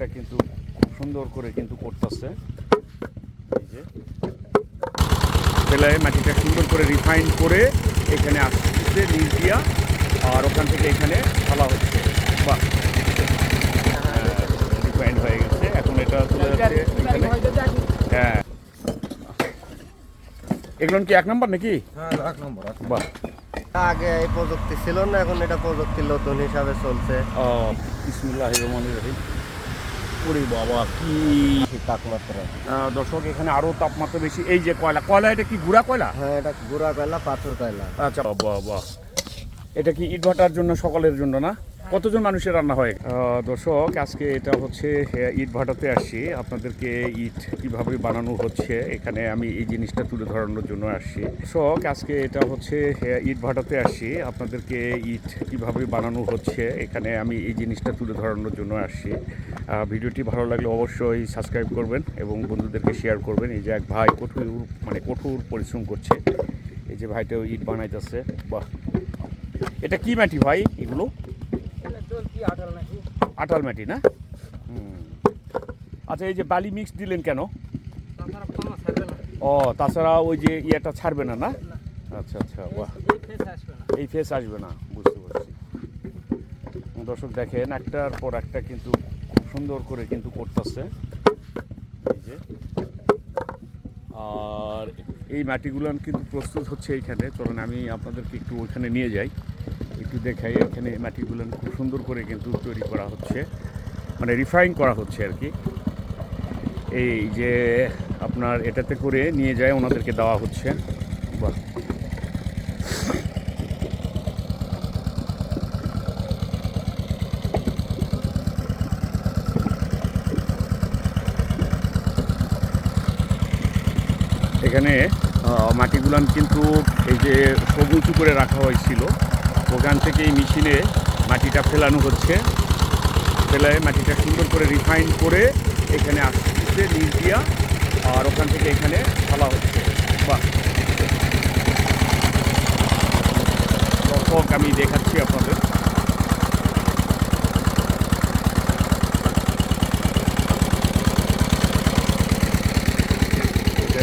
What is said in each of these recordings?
এটা কিন্তু খুব সুন্দর করে কিন্তু করতেছে। এই যে। মাটিটা সুন্দর করে রিফাইন করে এখানে আসছে নিচ দিয়া আর ওখান থেকে এখানে ফেলা হচ্ছে। বাহ। রিফাইন হয়ে গেছে। এখন এটা চলে যাচ্ছে এখানে। হ্যাঁ। এগুলো কি এক নম্বর নাকি? হ্যাঁ এক নম্বর এক বাহ। আগে এই প্রযুক্তি ছিল না এখন এটা প্রযুক্তির নতুন হিসাবে চলছে। ও বিসমুল্লাহ রহমান রহিম। ওরে বাবা কি তাপমাত্রা। দর্শক এখানে আরও তাপমাত্রা বেশি। এই যে কয়লা কয়লা এটা কি গুড়া কয়লা? হ্যাঁ এটা গুড়া কয়লা পাথর কয়লা। আচ্ছা বাবা বাহ। এটা কি ইট ভাটার জন্য সকলের জন্য না? কতজন মানুষের রান্না হয়? দর্শক, আজকে এটা হচ্ছে ইট ভাটাতে আসি আপনাদেরকে ইট কীভাবে বানানো হচ্ছে, এখানে আমি এই জিনিসটা তুলে ধরানোর জন্য আসছি। দর্শক, আজকে এটা হচ্ছে ইট ভাটাতে আসি আপনাদেরকে ইট কীভাবে বানানো হচ্ছে, এখানে আমি এই জিনিসটা তুলে ধরানোর জন্য আসছি। ভিডিওটি ভালো লাগলে অবশ্যই সাবস্ক্রাইব করবেন এবং বন্ধুদেরকে শেয়ার করবেন। এই যে এক ভাই কঠোর মানে কঠোর পরিশ্রম করছে। এই যে ভাইটাও ইট বানাইতেছে। বাহ! এটা কি মাটি ভাই এগুলো? আটাল মাটি না? হুম। আচ্ছা এই যে বালি মিক্স দিলেন কেন? ও তাছাড়া ওই যে ইয়েটা ছাড়বে না না? আচ্ছা আচ্ছা বাহ। এই ফেস আসবে না। বুঝতে পারছি। দর্শক দেখেন একটার পর একটা কিন্তু খুব সুন্দর করে কিন্তু করতেছে। এই যে। আর এই মাটিগুলো কিন্তু প্রস্তুত হচ্ছে এইখানে। চলুন আমি আপনাদেরকে একটু ওইখানে নিয়ে যাই। একটু দেখাই, এখানে মাটিগুলো খুব সুন্দর করে কিন্তু তৈরি করা হচ্ছে। মানে রিফাইন করা হচ্ছে আর কি। এই যে আপনার এটাতে করে নিয়ে যায়, ওনাদেরকে দেওয়া হচ্ছে। বাহ। এখানে মাটিগুলান কিন্তু এই যে সবুজ করে রাখা হয়েছিল। ওখান থেকে এই মেশিনে মাটিটা ফেলানো হচ্ছে। ফেলায় মাটিটা সুন্দর করে রিফাইন করে এখানে আসছে নিচ দিয়া আর ওখান থেকে এখানে ফেলা হচ্ছে। দর্শক আমি দেখাচ্ছি আপনাদের।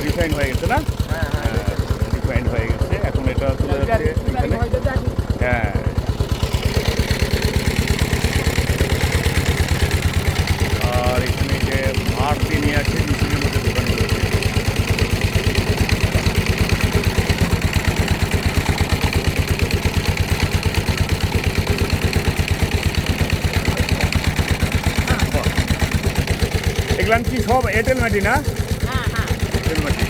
রিফাইন হয়ে গেছে না? হ্যাঁ রিফাইন হয়ে গেছে। এখন এটা চলে যাচ্ছে এখানে হ্যাঁ আর এখানে যে ভাত দিয়ে নিয়ে আছে মেশিনের মধ্যে দোকান রয়েছে এগুলান কি সব এঁটেল মাটি না? এঁটেল মাটি।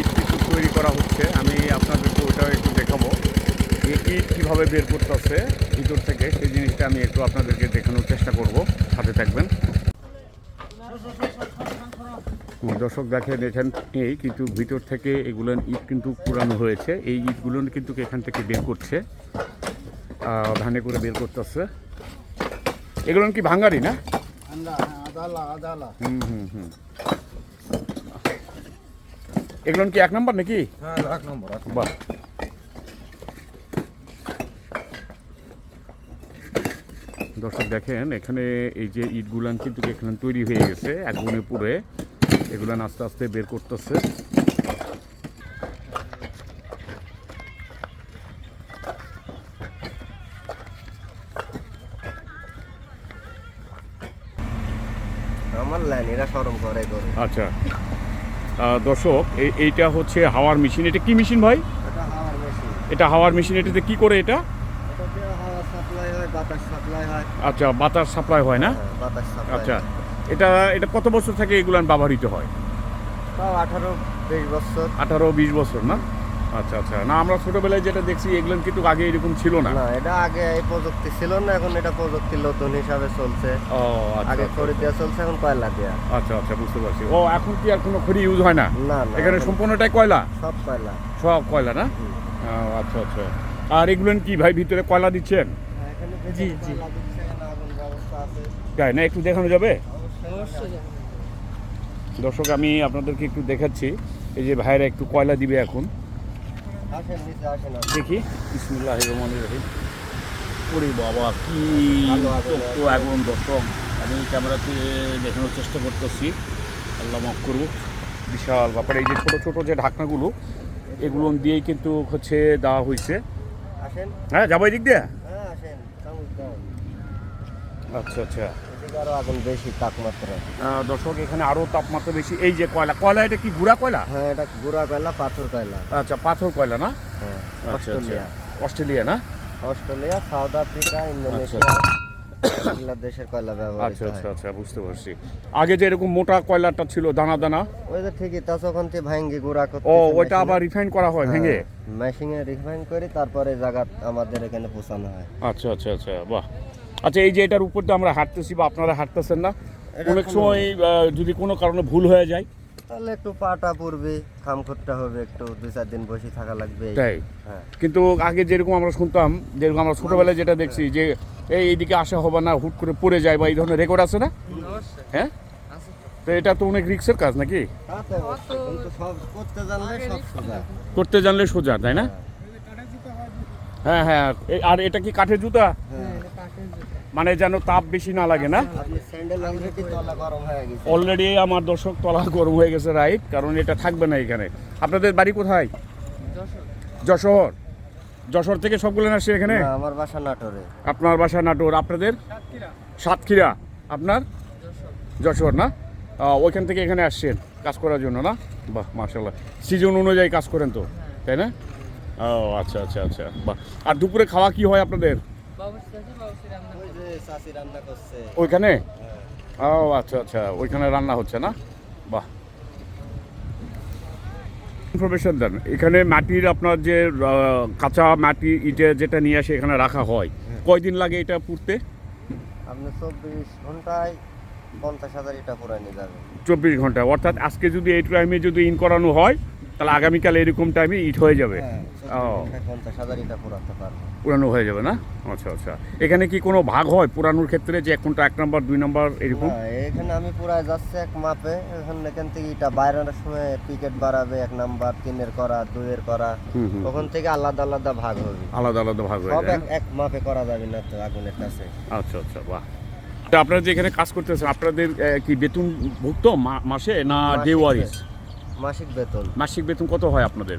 ইট কিছু তৈরি করা হচ্ছে। আমি আপনাদেরকে যে ইট কীভাবে বের করতে করতেছে ভিতর থেকে সেই জিনিসটা আমি একটু আপনাদেরকে দেখানোর চেষ্টা করব সাথে থাকবেন। দর্শক দেখেন এখান এই কিন্তু ভিতর থেকে এগুলো ইট কিন্তু পুরানো হয়েছে। এই ইটগুলো কিন্তু এখান থেকে বের করছে ধানে করে বের করতে করতেছে এগুলো কি ভাঙ্গারি না? আদালা হুম হুম হুম। এগুলো কি এক নম্বর নাকি? হ্যাঁ বাহ। দর্শক দেখেন এখানে এই যে ইটগুলান কিন্তু এখানে তৈরি হয়ে গেছে আগুনে পুড়ে এগুলান আস্তে আস্তে বের করতেছে। আমার লাইন এরা সরম করে করে। আচ্ছা। দর্শক এই এইটা হচ্ছে হাওয়ার মেশিন। এটা কি মেশিন ভাই? এটা হাওয়ার মেশিন। এটা হাওয়ার মেশিন এটাতে কি করে এটা এটা দিয়ে হাওয়া সাপ্লাই হয় বাতাস সাপ্লাই হয়। আচ্ছা বাতাস সাপ্লাই হয় না? হ্যাঁ, বাতাস সাপ্লাই আচ্ছা এটা এটা কত বছর থেকে এগুলান ব্যবহৃত হয়? তাও আঠারো বিশ বছর। আঠারো বিশ বছর না? আচ্ছা আচ্ছা। না আমরা ছোটবেলায় যেটা দেখছি এগুলো কিন্তু আগে এরকম ছিল না। না এটা আগে এই প্রযুক্তি ছিল না এখন এটা প্রযুক্তির নতুন হিসাবে চলছে। ও আচ্ছা আগে আচ্ছা, খড়ি দেওয়া চলছে এখন কয়লা দেওয়া আচ্ছা আচ্ছা বুঝতে পারছি। ও এখন কি আর কোনো খড়ি ইউজ হয় না? না এখানে সম্পূর্ণটাই কয়লা? সব কয়লা। সব কয়লা না? আচ্ছা আচ্ছা। আর এগুলো কি ভাই ভিতরে কয়লা দিচ্ছেন? জি তাই না একটু দেখানো যাবে? দর্শক আমি আপনাদেরকে একটু দেখাচ্ছি। এই যে ভাইরা একটু কয়লা দিবে এখন? দেখি। বিসমুল্লাহ রহমান রহিম। ওরে বাবা কি। তো আগুন দর্শক। আমি ক্যামেরাতে দেখানোর চেষ্টা করতেছি। আল্লাহ মাফ করুক। বিশাল ব্যাপার। এই যে ছোট ছোট যে ঢাকনাগুলো এগুলো দিয়েই কিন্তু হচ্ছে দেওয়া হয়েছে। হ্যাঁ যাব এদিক দিয়ে। আচ্ছা আচ্ছা। আরও আগুন বেশি তাপমাত্রা। দর্শক এখানে আরও তাপমাত্রা বেশি। এই যে কয়লা কয়লা এটা কি গুড়া কয়লা? হ্যাঁ এটা গুড়া কয়লা পাথর কয়লা। আচ্ছা পাথর কয়লা না? হ্যাঁ আচ্ছা আচ্ছা। অস্ট্রেলিয়া। না? অস্ট্রেলিয়া সাউথ আফ্রিকা ইন্দোনেশিয়া এগুলা দেশের কয়লা ব্যবহৃত আচ্ছা আচ্ছা আচ্ছা বুঝতে পারছি। আগে যে এরকম মোটা কয়লাটা ছিল দানা দানা? ওই যে ঠিকই তা যখন থেকে ভাঙ্গি গুড়া করতে ও ওইটা আবার রিফাইন করা হয় ভেঙে? মেশিনে রিফাইন করে তারপরে জায়গা আমাদের এখানে পৌঁছানো হয়। আচ্ছা আচ্ছা আচ্ছা বাহ। আচ্ছা এই যে এটার উপর তো আমরা হাঁটতেছি বা আপনারা হাঁটতেছেন না অনেক সময় যদি কোনো কারণে ভুল হয়ে যায়। তাহলে একটু পাটা পড়বে খাম করতে হবে একটু দুই চার দিন বসে থাকা লাগবে। তাই। হ্যাঁ। কিন্তু আগে যেরকম আমরা শুনতাম যেরকম আমরা ছোটবেলায় যেটা দেখছি যে এই এইদিকে আসা হবে না হুট করে পড়ে যায় বা এই ধরনের রেকর্ড আছে না? হ্যাঁ? তো। এটা তো অনেক রিক্সের কাজ নাকি? করতে জানলে সোজা। করতে জানলে সোজা তাই না? হ্যাঁ। হ্যাঁ আর এটা কি কাঠের জুতা? হ্যাঁ। মানে যেন তাপ বেশি না লাগে না। অলরেডি আমার দর্শক তলা গরম হয়ে গেছে রাইট কারণ এটা থাকবে না এখানে। আপনাদের বাড়ি কোথায়? যশোর। যশোর থেকে সবগুলো আসছে এখানে? আমার বাসা নাটোরে। আপনার বাসা নাটোর। আপনাদের? সাতক্ষীরা। আপনার? যশোর না? ওইখান থেকে এখানে আসছেন কাজ করার জন্য না? বাহ মার্শাল্লাহ সিজন অনুযায়ী কাজ করেন তো তাই না? ও আচ্ছা আচ্ছা আচ্ছা। বাহ। আর দুপুরে খাওয়া কি হয় আপনাদের? ওইখানে? হ্যাঁ। ও আচ্ছা আচ্ছা ওইখানে রান্না হচ্ছে না? বাহ। ইনফরমেশন দেন। এখানে মাটির আপনার যে কাঁচা মাটি ইটে যেটা নিয়ে আসে এখানে রাখা হয়। কয়দিন লাগে এটা পুড়তে? আপনি চব্বিশ ঘন্টায় পঞ্চাশ হাজার ইটা পুরানি যাবে চব্বিশ ঘণ্টা অর্থাৎ আজকে যদি এই টাইমে যদি ইন করানো হয় তাহলে আগামীকাল এরকম টাইমে ইট হয়ে যাবে। হ্যাঁ পুরানো হয়ে যাবে না? আচ্ছা আচ্ছা। এখানে কি কোনো ভাগ হয় পুরানোর ক্ষেত্রে যে কোনটা এক নম্বর দুই নম্বর এরকম? এখানে আমি পুরাই যাচ্ছে এক মাপে। এখন এখান থেকে ইটা বাইরের সময় পিকেট বাড়াবে এক নাম্বার তিনের করা দুইয়ের করা। ওখান থেকে আলাদা আলাদা ভাগ হবে। আলাদা আলাদা ভাগ হবে এক এক মাপে করা যাবে না তো আগুনের কাছে। আচ্ছা আচ্ছা বাহ। আপনারা যে এখানে কাজ করতেছেন আপনাদের কি বেতন ভুক্ত মাসে না ডে ওয়ারিস মাসিক বেতন। মাসিক বেতন কত হয় আপনাদের?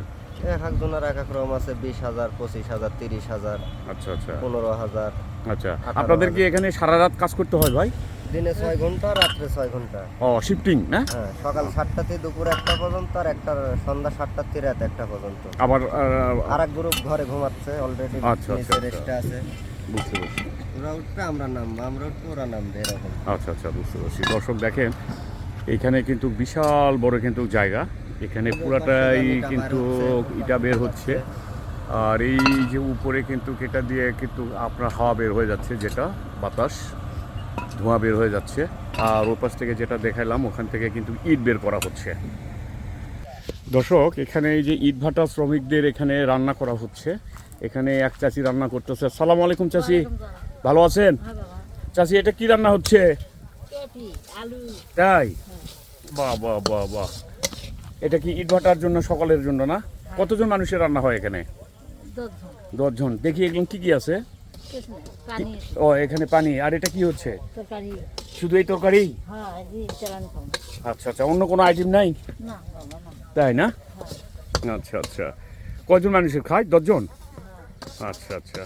এক একজনের এক এক রকম আছে বিশ হাজার পঁচিশ হাজার তিরিশ হাজার আচ্ছা আচ্ছা। পনেরো হাজার আচ্ছা। আপনাদের কি এখানে সারা রাত কাজ করতে হয় ভাই? দিনে ছয় ঘণ্টা রাত্রে ছয় ঘণ্টা। ও শিফটিং না? হ্যাঁ সকাল সাতটা থেকে দুপুর একটা পর্যন্ত আর একটা সন্ধ্যা সাতটা থেকে রাত একটা পর্যন্ত। আবার আর এক গ্রুপ ঘরে ঘুমাচ্ছে অলরেডি আচ্ছা, আচ্ছা, আচ্ছা। রেস্টে আছে। বুঝতে পারছি। ওরা উঠবে আমরা নামবো আমরা উঠবো ওরা নামবে এরকম। আচ্ছা আচ্ছা বুঝতে পারছি। দর্শক দেখেন এখানে কিন্তু বিশাল বড় কিন্তু জায়গা। এখানে পুরাটাই কিন্তু ইটা বের হচ্ছে। আর এই যে উপরে কিন্তু এটা দিয়ে কিন্তু আপনার হাওয়া বের হয়ে যাচ্ছে যেটা বাতাস ধোঁয়া বের হয়ে যাচ্ছে। আর ওপাশ থেকে যেটা দেখাইলাম ওখান থেকে কিন্তু ইট বের করা হচ্ছে। দর্শক এখানে এই যে ইট ভাটা শ্রমিকদের এখানে রান্না করা হচ্ছে। এখানে এক চাষি রান্না করতেছে। সালাম আলাইকুম চাষি। ভালো আছেন? চাষি এটা কি রান্না হচ্ছে? তাই? বাহ বাহ বাহ বাহ। এটা কি ইট ভাটার জন্য সকালের জন্য না? কতজন মানুষের রান্না হয় এখানে? দশজন। দেখি এগুলো কি কি আছে? ও এখানে পানি। আর এটা কি হচ্ছে? শুধু এই তরকারি? হ্যাঁ আচ্ছা আচ্ছা অন্য কোনো আইটেম নাই? তাই না? আচ্ছা আচ্ছা। কয়জন মানুষের খায়? দশজন? আচ্ছা আচ্ছা।